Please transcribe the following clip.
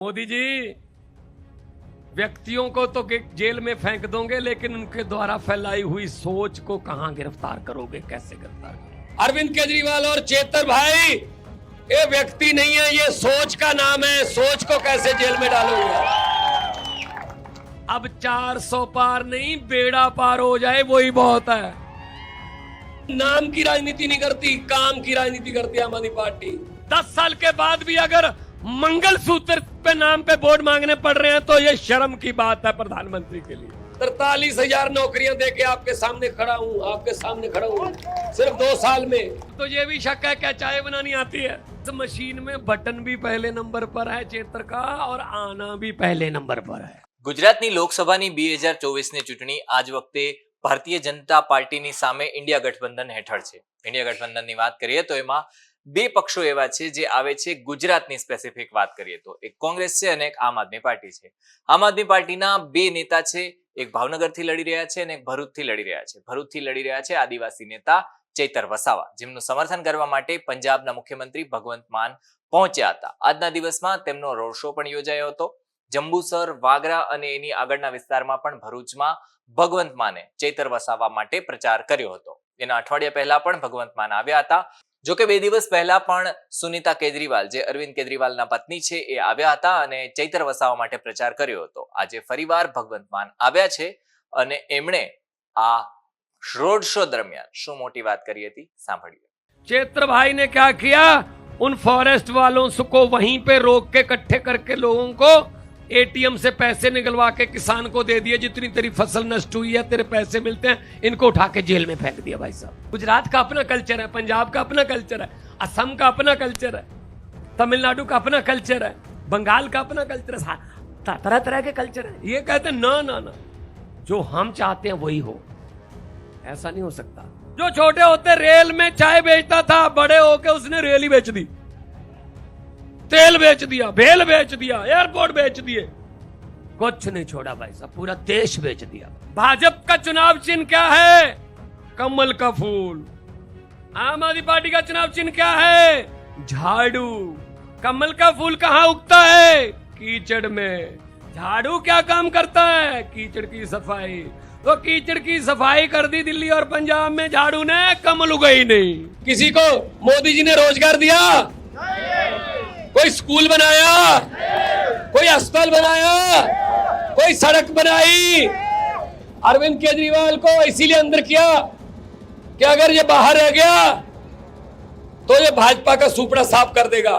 मोदी जी, व्यक्तियों को तो जेल में फेंक दोगे, लेकिन उनके द्वारा फैलाई हुई सोच को कहाँ गिरफ़्तार करोगे? कैसे गिरफ़्तार करोगे? अरविंद केजरीवाल और चेतर भाई, ये व्यक्ति नहीं है, ये सोच का नाम है। सोच को कैसे जेल में डालोगे? अब 400 पार नहीं, बेड़ा पार हो जाए वही बहुत है। नाम की राजनीति नहीं करती, काम की राजनीति करती आम आदमी पार्टी। दस साल के बाद भी अगर मंगल सूत्र पे नाम पे वोट मांगने पड़ रहे हैं तो ये शर्म की बात है प्रधानमंत्री के लिए तरतालीस हजार नौकरियां दे के आपके सामने खड़ा हूँ आपके सामने खड़ा हूँ सिर्फ दो साल में तो ये भी शक है क्या चाय बनानी आती है इस मशीन में बटन भी पहले नंबर पर है चेतर का और आना भी पहले नंबर पर है ગુજરાતની લોકસભાની બે હજાર ચોવીસની ચૂંટણી આજ વખતે ભારતીય જનતા પાર્ટીની સામે ઇન્ડિયા ગઠબંધન હેઠળ છે ઇન્ડિયા ગઠબંધનની વાત કરીએ તો એમાં બે પક્ષો એવા છે જે આવે છે ગુજરાતની સ્પેસિફિક વાત કરીએ તો. એક કોંગ્રેસ છે અને એક આમ આદમી પાર્ટી છે. આમ આદમી પાર્ટીના બે નેતા છે, એક ભાવનગરથી લડી રહ્યા છે અને એક ભરૂચથી લડી રહ્યા છે. ભરૂચથી લડી રહ્યા છે આદિવાસી નેતા ચૈતર વસાવા, જેમનું સમર્થન કરવા માટે પંજાબના મુખ્યમંત્રી ભગવંત માન પહોંચ્યા હતા. આજના દિવસમાં તેમનો રોડ શો પણ યોજાયો હતો. જંબુસર, વાગરા અને એની આગળના વિસ્તારમાં પણ ભરૂચમાં ભગવંત માને ચૈતર વસાવા માટે પ્રચાર કર્યો હતો. એના અઠવાડિયા પહેલા પણ ભગવંત માન આવ્યા હતા. જોકે બે દિવસ પહેલા પણ સુનિતા કેજરીવાલ, જે અરવિંદ કેજરીવાલના પત્ની છે, એ આવ્યા હતા અને ચૈત્ર વસાવા માટે પ્રચાર કર્યો હતો. આજે ફરીવાર ભગવંત માન આવ્યા છે અને એમણે આ રોડ શો દરમિયાન શું મોટી વાત કરી હતી સાંભળીએ. ચૈત્રભાઈ ને ક્યા કિયા ઉન ફોરેસ્ટ વાલો સુકો વહી પે રોક કે, કઠ્ઠે કરકે લોગો કો एटीएम से पैसे निकलवा के किसान को दे दिए जितनी तेरी फ़सल नष्ट हुई है, तेरे पैसे मिलते हैं, इनको उठा के जेल में फेंक दिया भाई साहब। गुजरात का अपना कल्चर है, पंजाब का अपना कल्चर है, असम का अपना कल्चर है, तमिलनाडु का अपना कल्चर है, बंगाल का अपना कल्चर है तरह तरह के कल्चर है। ये कहते हैं, ना ना ना। जो हम चाहते हैं, वही हो। ऐसा नहीं हो सकता। जो छोटे होते, रेल में चाय बेचता था, बड़े होके उसने रेल ही बेच दी। तेल बेच दिया भेल बेच दिया एयरपोर्ट बेच दिए। कुछ नहीं छोड़ा भाई साहब, पूरा देश बेच दिया। भाजपा का चुनाव चिन्ह क्या है? कमल का फूल। आम आदमी पार्टी का चुनाव चिन्ह क्या है? झाड़ू। कमल का फूल कहाँ उगता है? कीचड़ में। झाड़ू क्या काम करता है? कीचड़ की सफ़ाई। तो कीचड़ की सफ़ाई कर दी दिल्ली और पंजाब में, झाड़ू ने, कमल उगाई नहीं। किसी को मोदी जी ने रोज़गार दिया? कोई स्कूल बनाया? कोई अस्पताल बनाया? कोई सड़क बनाई? अरविंद केजरीवाल को इसीलिए अंदर किया कि अगर ये बाहर रह गया तो ये भाजपा का सुपड़ा साफ़ कर देगा।